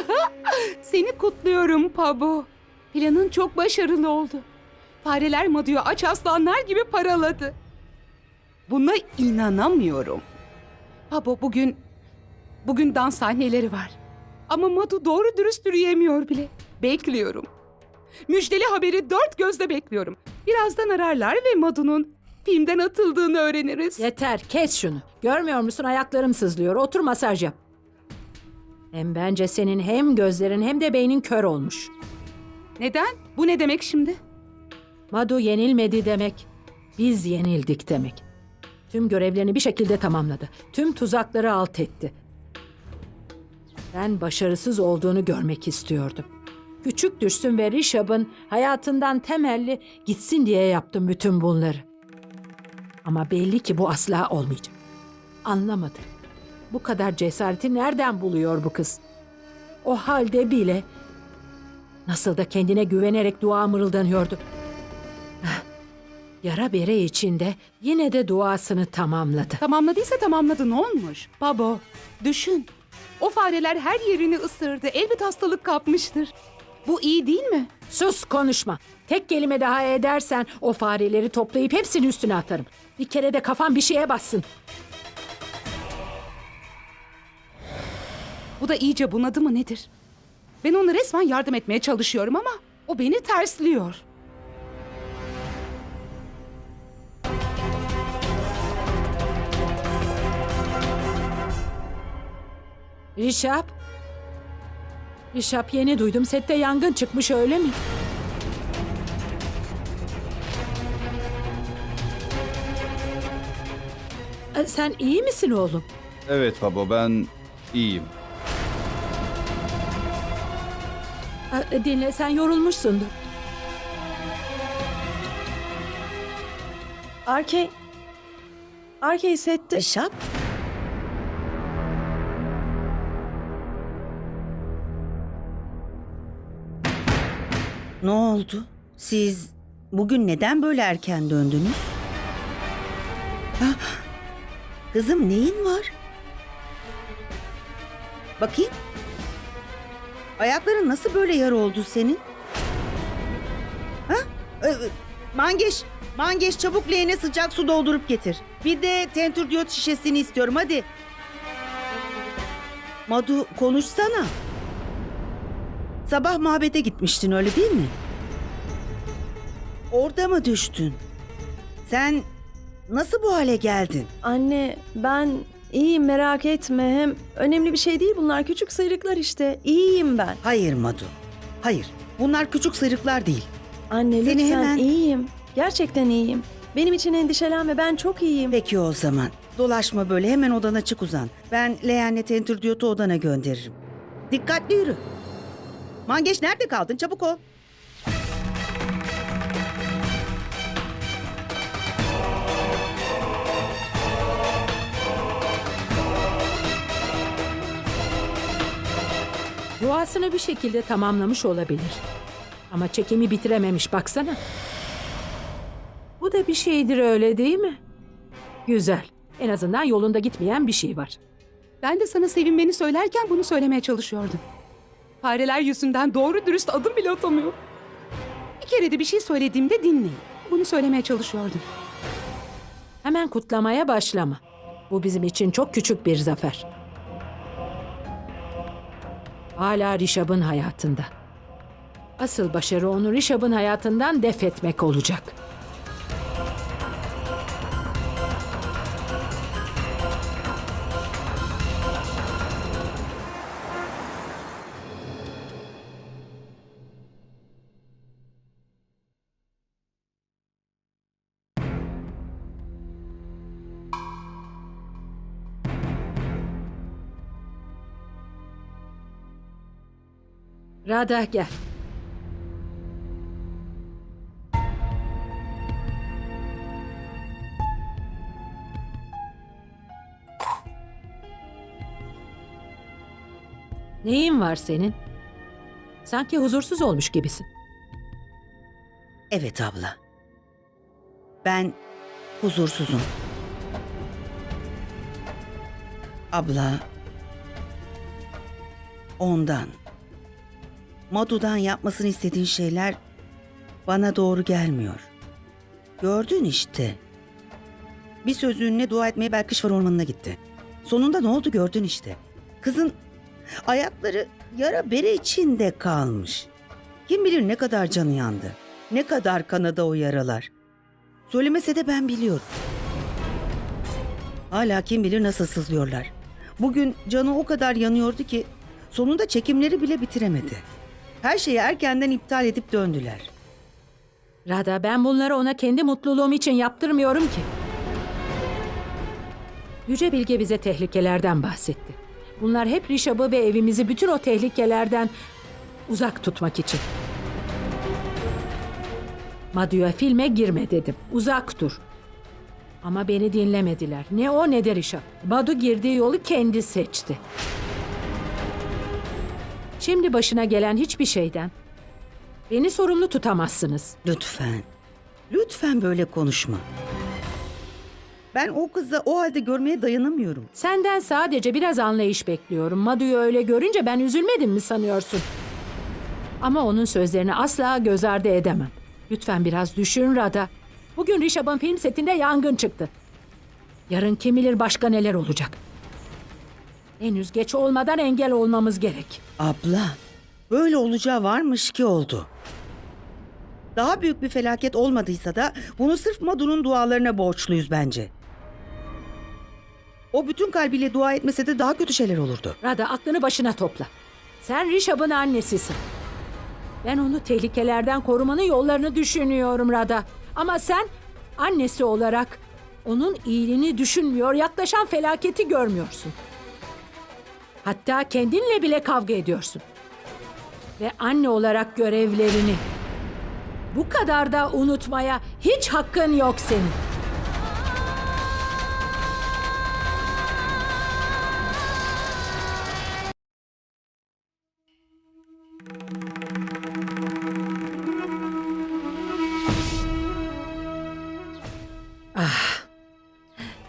Seni kutluyorum Pabo. Planın çok başarılı oldu. Fareler Madu'yu aç aslanlar gibi paraladı. Buna inanamıyorum. Pabo bugün... Bugün dans sahneleri var. Ama Madu doğru dürüst yürüyemiyor bile. Bekliyorum. Müjdeli haberi dört gözle bekliyorum. Birazdan ararlar ve Madu'nun filmden atıldığını öğreniriz. Yeter kes şunu. Görmüyor musun ayaklarım sızlıyor. Otur masaj yap. Hem bence senin hem gözlerin hem de beynin kör olmuş. Neden? Bu ne demek şimdi? Madu yenilmedi demek. Biz yenildik demek. Tüm görevlerini bir şekilde tamamladı. Tüm tuzakları alt etti. Ben başarısız olduğunu görmek istiyordum. Küçük düşsün ve Rishab'ın hayatından temelli gitsin diye yaptım bütün bunları. Ama belli ki bu asla olmayacak. Anlamadı. Bu kadar cesareti nereden buluyor bu kız? O halde bile nasıl da kendine güvenerek dua mırıldanıyordu. Yara bere içinde yine de duasını tamamladı. Tamamladıysa tamamladı ne olmuş? Babo, düşün. O fareler her yerini ısırdı. Elbet hastalık kapmıştır. Bu iyi değil mi? Sus konuşma. Tek kelime daha edersen o fareleri toplayıp hepsini üstüne atarım. Bir kere de kafan bir şeye bassın. Bu da iyice bunadı mı nedir? Ben ona resmen yardım etmeye çalışıyorum ama o beni tersliyor. Rişap. Rişap yeni duydum sette yangın çıkmış öyle mi? E, Sen iyi misin oğlum? Evet baba ben iyiyim. Dinle sen yorulmuşsundur. Arkey... Arkey sette... Eşap? Ne oldu? Siz bugün neden böyle erken döndünüz? Kızım neyin var? Bakayım. Ayakların nasıl böyle yar oldu senin? Ha? Ee, Mangeş, Mangeş çabuk leğene sıcak su doldurup getir. Bir de tentür diyot şişesini istiyorum hadi. Madu konuşsana. Sabah mabede gitmiştin öyle değil mi? Orada mı düştün? Sen nasıl bu hale geldin? Anne ben iyiyim merak etme. Hem önemli bir şey değil bunlar küçük sıyrıklar işte. İyiyim ben. Hayır Madu. Hayır. Bunlar küçük sıyrıklar değil. Anne Seni lütfen hemen- iyiyim. Gerçekten iyiyim. Benim için endişelenme ben çok iyiyim. Peki o zaman. Dolaşma böyle hemen odana çık uzan. Ben leğenle tentür diyotu odana gönderirim. Dikkatli yürü. Mangeç nerede kaldın? Çabuk ol. Duasını bir şekilde tamamlamış olabilir. Ama çekimi bitirememiş baksana. Bu da bir şeydir öyle değil mi? Güzel. En azından yolunda gitmeyen bir şey var. Ben de sana sevinmeni söylerken bunu söylemeye çalışıyordum. Fareler yüzünden doğru dürüst adım bile atamıyor. Bir kere de bir şey söylediğimde dinleyin. Bunu söylemeye çalışıyordum. Hemen kutlamaya başlama. Bu bizim için çok küçük bir zafer. Hala Rişab'ın hayatında. Asıl başarı onu Rişab'ın hayatından def etmek olacak. Rada gel. Neyin var senin? Sanki huzursuz olmuş gibisin. Evet abla. Ben huzursuzum. Abla. Ondan. Madu'dan yapmasını istediğin şeyler bana doğru gelmiyor. Gördün işte. Bir sözünle dua etmeye Belkışvar Ormanı'na gitti. Sonunda ne oldu gördün işte. Kızın ayakları yara bere içinde kalmış. Kim bilir ne kadar canı yandı. Ne kadar kanadı o yaralar. Söylemese de ben biliyorum. Hala kim bilir nasıl sızlıyorlar. Bugün canı o kadar yanıyordu ki sonunda çekimleri bile bitiremedi. Her şeyi erkenden iptal edip döndüler. Rada ben bunları ona kendi mutluluğum için yaptırmıyorum ki. Yüce Bilge bize tehlikelerden bahsetti. Bunlar hep Rişab'ı ve evimizi bütün o tehlikelerden uzak tutmak için. Madu'ya filme girme dedim. Uzak dur. Ama beni dinlemediler. Ne o ne de Rişab. Madu girdiği yolu kendi seçti. Şimdi başına gelen hiçbir şeyden beni sorumlu tutamazsınız. Lütfen. Lütfen böyle konuşma. Ben o kızı o halde görmeye dayanamıyorum. Senden sadece biraz anlayış bekliyorum. Madu'yu öyle görünce ben üzülmedim mi sanıyorsun? Ama onun sözlerini asla göz ardı edemem. Lütfen biraz düşün Rada. Bugün Rişab'ın film setinde yangın çıktı. Yarın kim bilir başka neler olacak. Henüz geç olmadan engel olmamız gerek. Abla, böyle olacağı varmış ki oldu. Daha büyük bir felaket olmadıysa da bunu sırf Madu'nun dualarına borçluyuz bence. O bütün kalbiyle dua etmese de daha kötü şeyler olurdu. Rada aklını başına topla. Sen Rişab'ın annesisin. Ben onu tehlikelerden korumanın yollarını düşünüyorum Rada. Ama sen annesi olarak onun iyiliğini düşünmüyor, yaklaşan felaketi görmüyorsun. Hatta kendinle bile kavga ediyorsun. Ve anne olarak görevlerini bu kadar da unutmaya hiç hakkın yok senin.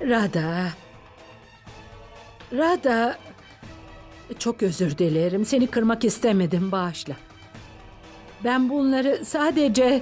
Rada. Rada. Çok özür dilerim. Seni kırmak istemedim. Bağışla. Ben bunları sadece